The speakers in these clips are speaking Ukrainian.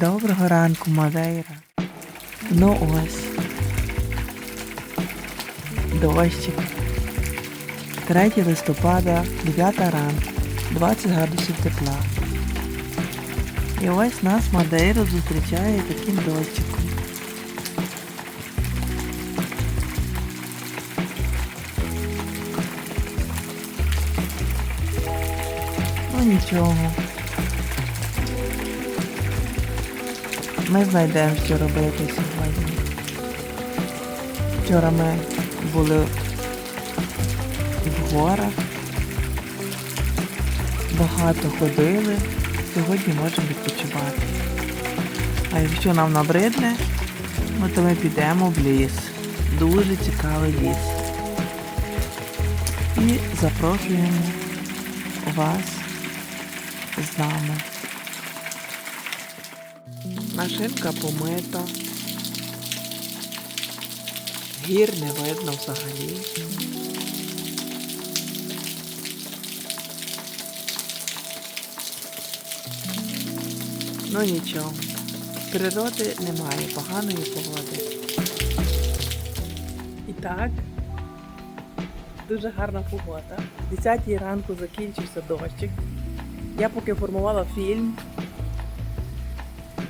Доброго ранку, Мадейра. Ну ось. Дощик. 3 листопада, 9 ранку, 20 градусів тепла. І ось нас Мадейра зустрічає таким дощиком. Ну нічого. Ми знайдемо, що робити сьогодні. Вчора ми були в горах, багато ходили, сьогодні можемо відпочивати. А якщо нам набридне, ну, то ми підемо в ліс. Дуже цікавий ліс. І запрошуємо вас з нами. Машинка помита. Гір не видно взагалі. Ну нічого. Природи немає, поганої погоди. І так, дуже гарна погода. О 10 ранку закінчився дощик. Я поки формувала фільм.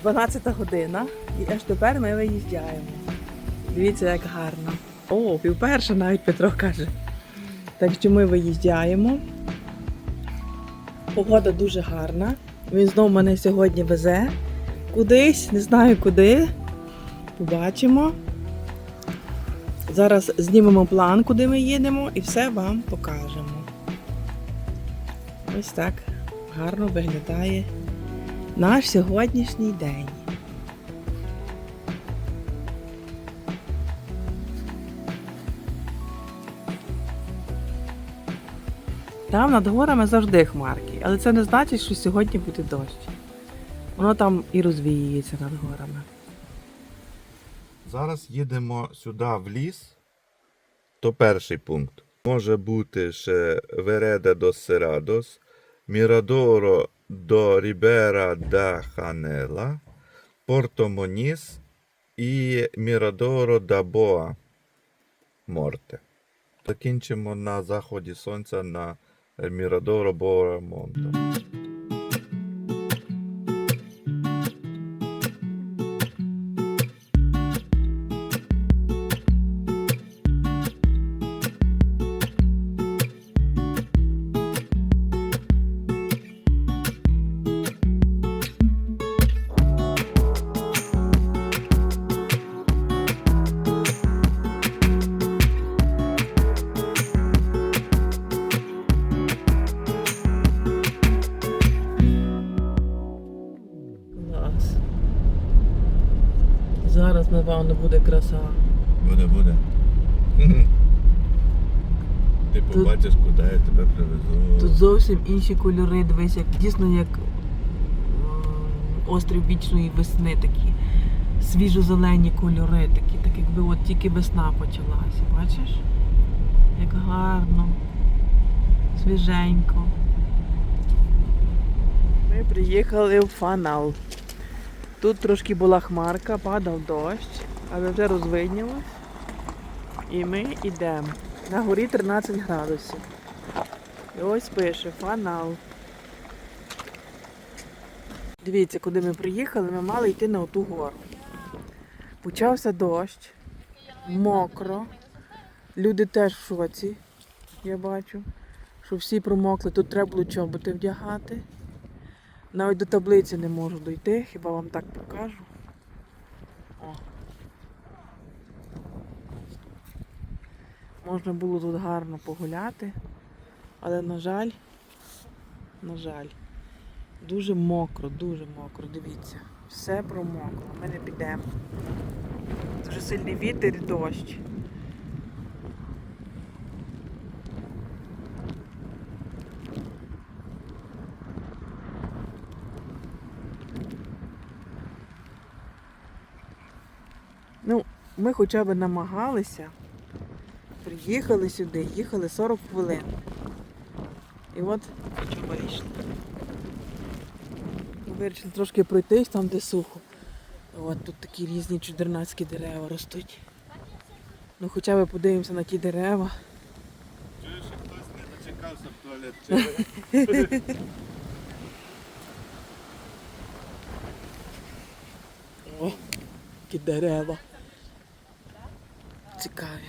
12 година. І аж тепер ми виїжджаємо. Дивіться, як гарно. О, півперша навіть Петро каже. Так що ми виїжджаємо. Погода дуже гарна. Він знову мене сьогодні везе кудись, не знаю куди. Побачимо. Зараз знімемо план, куди ми їдемо, і все вам покажемо. Ось так гарно виглядає наш сьогоднішній день. Там над горами завжди хмарки, але це не значить, що сьогодні буде дощ. Воно там і розвіюється над горами. Зараз їдемо сюди в ліс. То перший пункт. Може бути ще Вереда до Серадос, Мірадоро до Рібера да Ханела, Порто Моніс і Мірадоро да Боа Морте. Закінчимо на заході сонця на Мірадоро Боа Монто. Напевно, буде краса. Буде, буде. Ти Тут- побачиш, куди я тебе привезу. Тут зовсім інші кольори, дивись, як дійсно як м, острів вічної весни такі. Свіжо-зелені кольори такі, так якби от тільки весна почалася. Бачиш? Як гарно, свіженько. Ми приїхали в Фанал. Тут трошки була хмарка, падав дощ, але вже розвиднілось. І ми йдемо. На горі 13 градусів. І ось пише Фанал. Дивіться, куди ми приїхали, ми мали йти на оту гору. Почався дощ, мокро. Люди теж в шоці, я бачу, що всі промокли. Тут треба було чоботи вдягати. Навіть до таблиці не можу дойти, хіба вам так покажу. О. Можна було тут гарно погуляти, але, на жаль, на жаль, дуже мокро, дуже мокро, дивіться. Все промокло, ми не підемо. Дуже сильний вітер і дощ. Ну, ми хоча б намагалися. Приїхали сюди, їхали 40 хвилин. І от що вийшло. Вирішили трошки пройтись там, де сухо. От тут такі різні чудернацькі дерева ростуть. Ну хоча б подивимося на ті дерева. Чуєш, що хтось не дочекався в туалет. Чи... О, які дерева. Цікаві.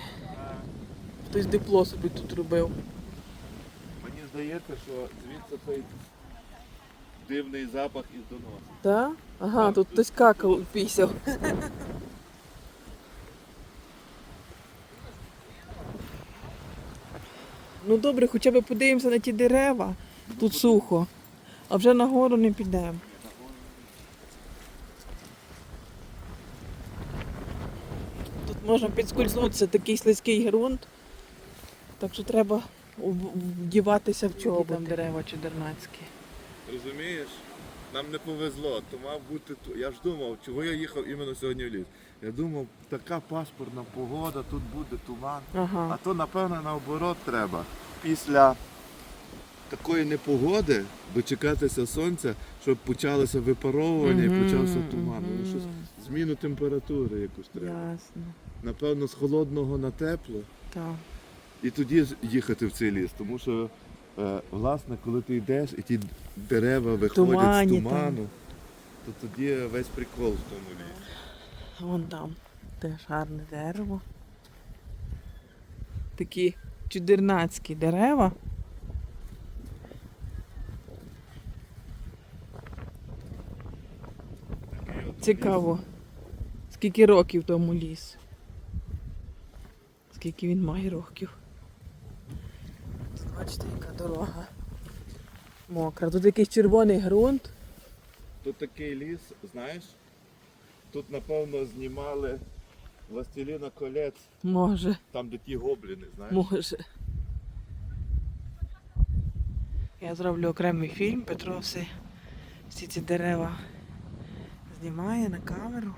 Хтось дипло собі тут робив. Мені здається, що звідси цей дивний запах із доносу. Так? Ага, тут хтось какав пісяв. Ну добре, хоча б подивимося на ті дерева. Тут сухо. А вже нагору не підемо. Тут можна підскользнутися, такий слизький ґрунт. Так що треба вдіватися в чоботи. Там дерева чудернацькі. Розумієш? Нам не повезло, то мав бути ту- Я ж думав, чого я їхав іменно сьогодні в ліс. Я думав, така пасмурна погода, тут буде туман. А то, напевно, наоборот треба. Після такої непогоди дочекатися сонця, щоб почалося випаровування і почався туман. Ну, щось, зміну температури якусь треба. Ясно. Напевно, з холодного на тепло. Так. І тоді з- їхати в цей ліс. Тому що, е, власне, коли ти йдеш і ті дерева виходять Тумані з там. туману, то тоді весь прикол в тому лісі. Вон там теж гарне дерево. Такі чудернацькі дерева. Цікаво, скільки років тому ліс. Скільки він має років. Бачите, яка дорога. Мокра. Тут якийсь червоний ґрунт. Тут такий ліс, знаєш, тут, напевно, знімали Властеліна колець, Може, там, де ті гобліни, знаєш. може. Я зроблю окремий фільм, Петро все, всі ці дерева знімає на камеру.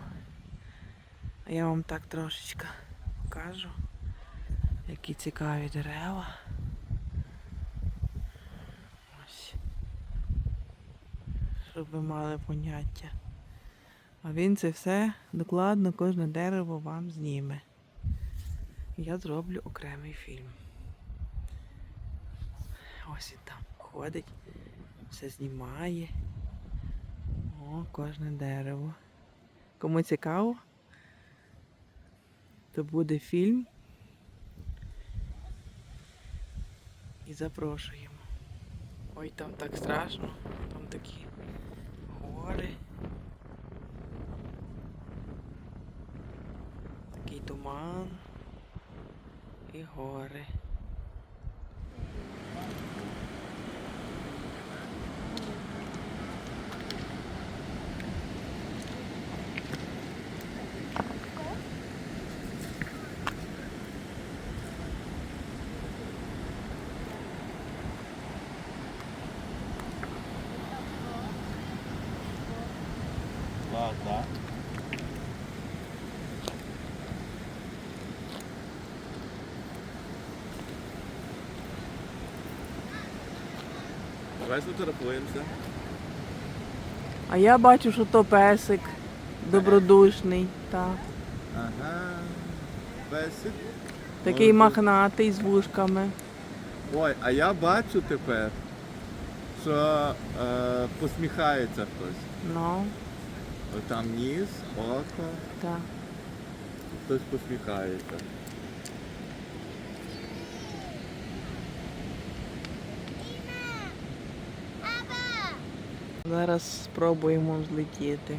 А я вам так трошечки покажу, які цікаві дерева. Ось. Щоб ви мали поняття. А він це все докладно кожне дерево вам зніме. Я зроблю окремий фільм. Ось він там ходить, все знімає. О, кожне дерево. Кому цікаво, то буде фільм. І запрошуємо. Ой, там так страшно, там такі гори. Такий туман і гори. Давай сфотографуємося. А я бачу, що то песик добродушний, так. Ага. Песик. Такий махнатий з вушками. Ой, а я бачу тепер, що е, посміхається хтось. Ну, Ось Там ніс, око, так. хтось посміхається. Зараз спробуємо злетіти.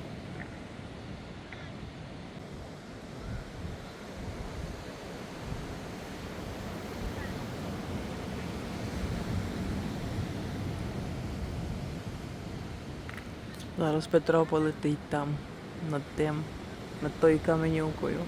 Зараз Петро полетить там над тим, над тою каменюкою.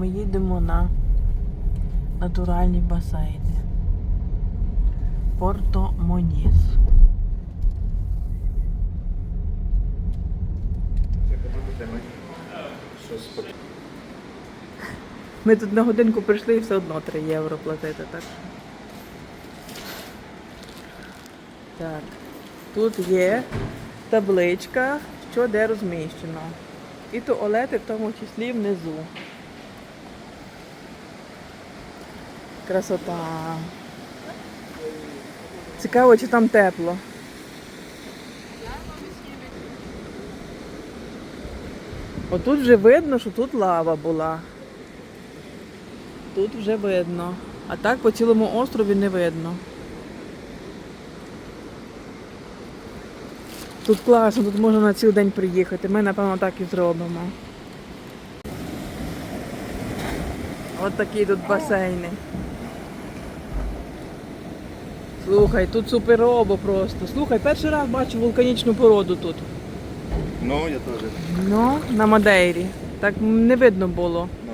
Ми їдемо на натуральні басейни. Порто Моніс. Ми тут на годинку прийшли і все одно 3 євро платити, так. Так. Тут є табличка, що де розміщено. І туалети в тому числі внизу. Красота. Цікаво, чи там тепло. Отут вже видно, що тут лава була. Тут вже видно. А так по цілому острові не видно. Тут класно, тут можна на цілий день приїхати. Ми, напевно, так і зробимо. От такі тут басейни. Слухай, тут суперобо просто. Слухай, перший раз бачу вулканічну породу тут. Ну, я теж. Ну, на Мадейрі. Так не видно було. Ну.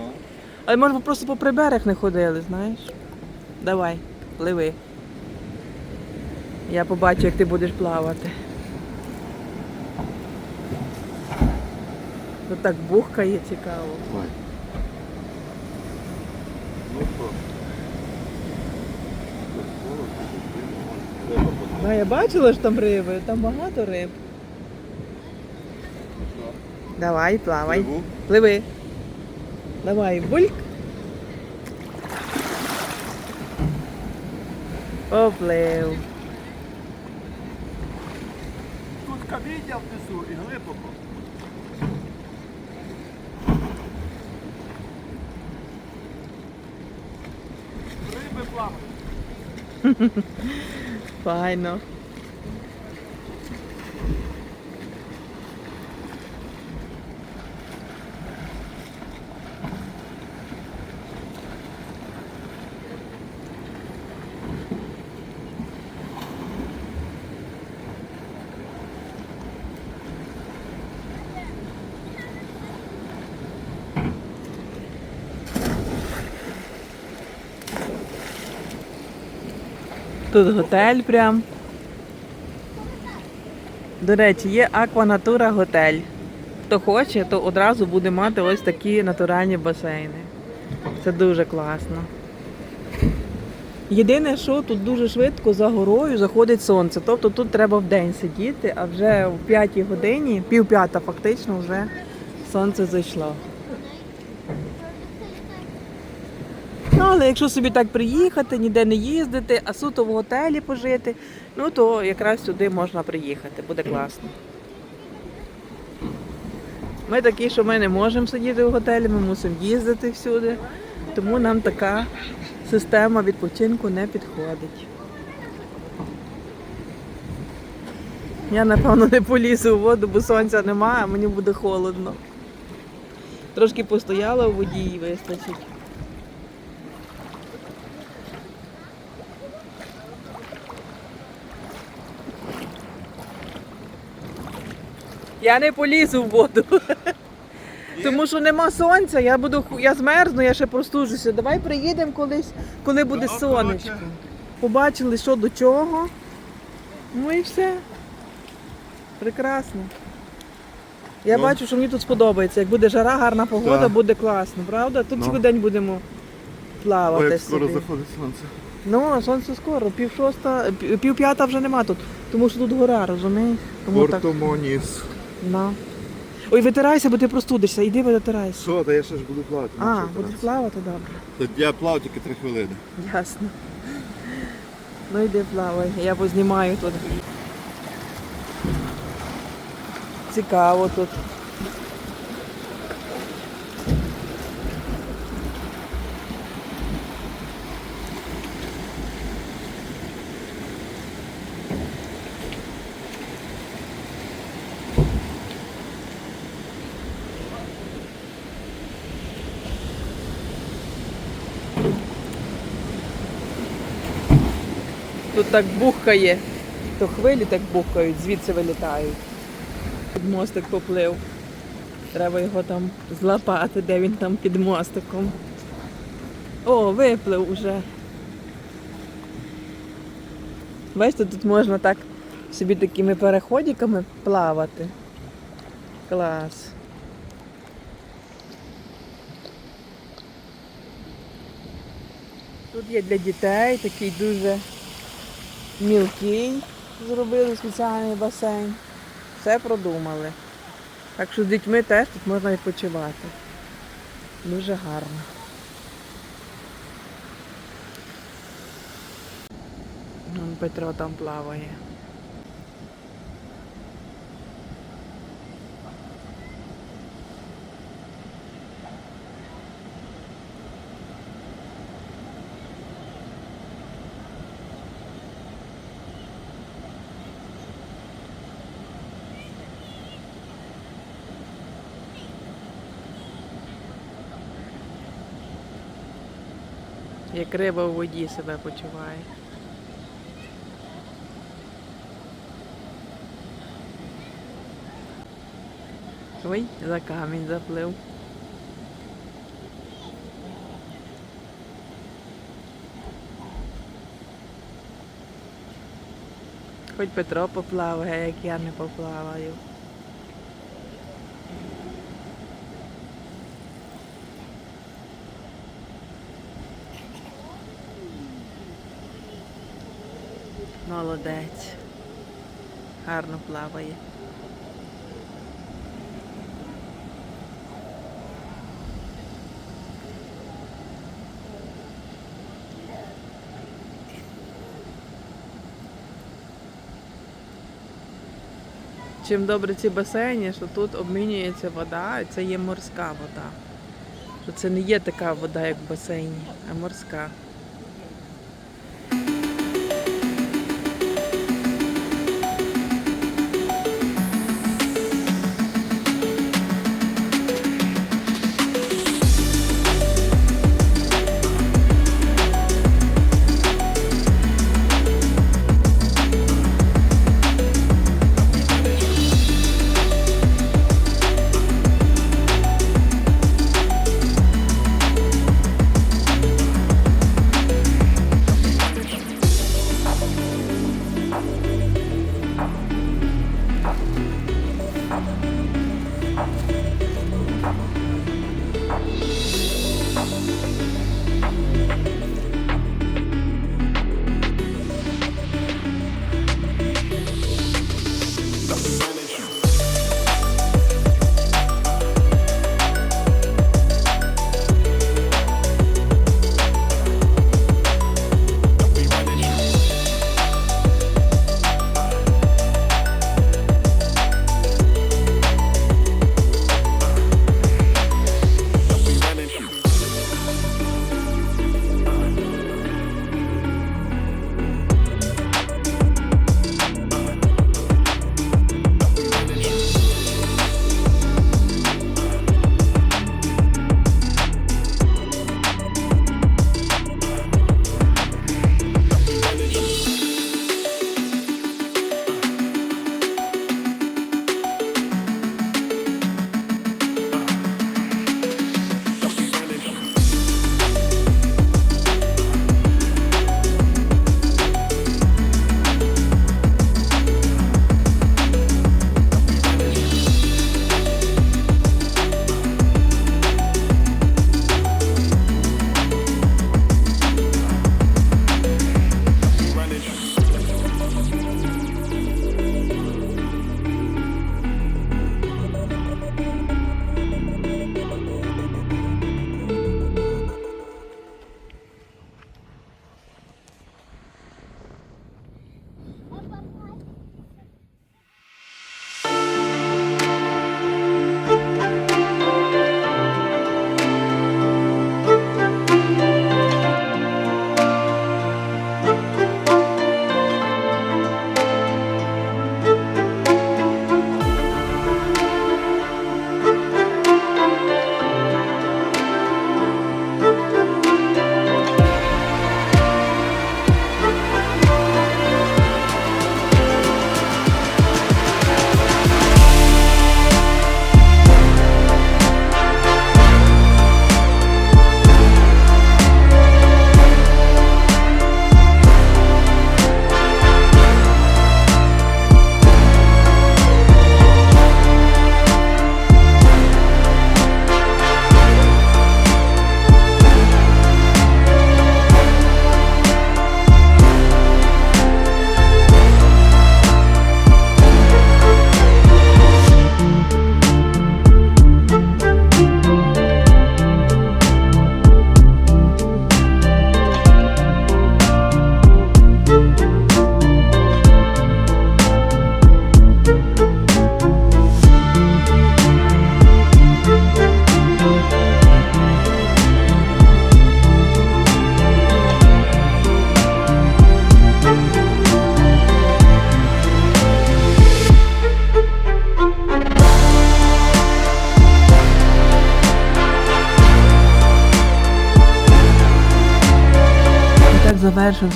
Але може просто по приберег не ходили, знаєш? Давай, пливи. Я побачу, як ти будеш плавати. Тут так бухкає цікаво. Ой. А я бачила, що там риби, там багато риб. Давай, плавай. Пливу. Пливи. Давай, бульк. Поплив. Тут каміння внизу і глибоко. Риби плавають. Fajno. Тут готель прям. До речі, є Акванатура готель. Хто хоче, то одразу буде мати ось такі натуральні басейни. Це дуже класно. Єдине, що тут дуже швидко за горою заходить сонце. Тобто тут треба в день сидіти, а вже в п'ятій годині, пів п'ята фактично, вже сонце зайшло. Ну, але якщо собі так приїхати, ніде не їздити, а суто в готелі пожити, ну то якраз сюди можна приїхати, буде класно. Ми такі, що ми не можемо сидіти в готелі, ми мусимо їздити всюди, тому нам така система відпочинку не підходить. Я, напевно, не полізу у воду, бо сонця немає, а мені буде холодно. Трошки постояла у воді і вистачить. Я не полізу в воду. Тому що нема сонця, я буду я змерзну, я ще простужуся. Давай приїдемо колись, коли буде Ну, сонечко. Побачили, що до чого. Ну і все. Прекрасно. Я Ну. бачу, що мені тут сподобається. Як буде жара, гарна погода, Так. буде класно, правда? Тут Ну. цілий день будемо плавати. Ой, як скоро собі. заходить сонце. Ну, сонце скоро, пів шоста, пів п'ята вже нема тут, тому що тут гора, розумієш? Тому так. Ну. Ой, витирайся, бо ти простудишся. Іди витирайся. Що, та я ще ж буду плавати. ну, А, що будеш плавати добре. Та Я плавав тільки три хвилини. Ясно. Ну йди плавай, я познімаю тут. цікаво тут. Тут так бухкає, то хвилі так бухкають, звідси вилітають. Під мостик поплив. Треба його там злапати, де він там під мостиком. О, виплив уже. Бачите, тут можна так собі такими переходиками плавати. Клас. Тут є для дітей такий дуже мілкий. Зробили спеціальний басейн. Все продумали. Так що з дітьми теж тут можна відпочивати. Дуже гарно. Петро там плаває. Як риба у воді себе почуває. Ой, за камінь заплив. Хоч Петро поплаває, як я не поплаваю. Молодець. Гарно плаває. Чим добре ці басейні, що тут обмінюється вода, і це є морська вода. Це не є така вода, як в басейні, а морська.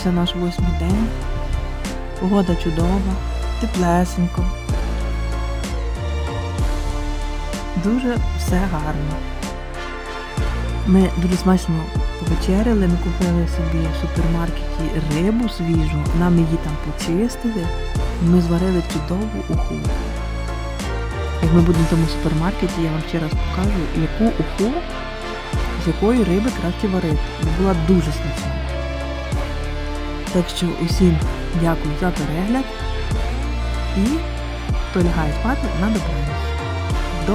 Завершився наш восьмий день. Погода чудова, теплесенько. Дуже все гарно. Ми дуже смачно повечеряли, ми купили собі в супермаркеті рибу свіжу, нам її там почистили, ми зварили чудову уху. Як ми будемо в тому супермаркеті, я вам ще раз покажу, яку уху з якої риби краще варити. Була дуже смачна. Так що усім дякую за перегляд і полягаю спати на добраніч. До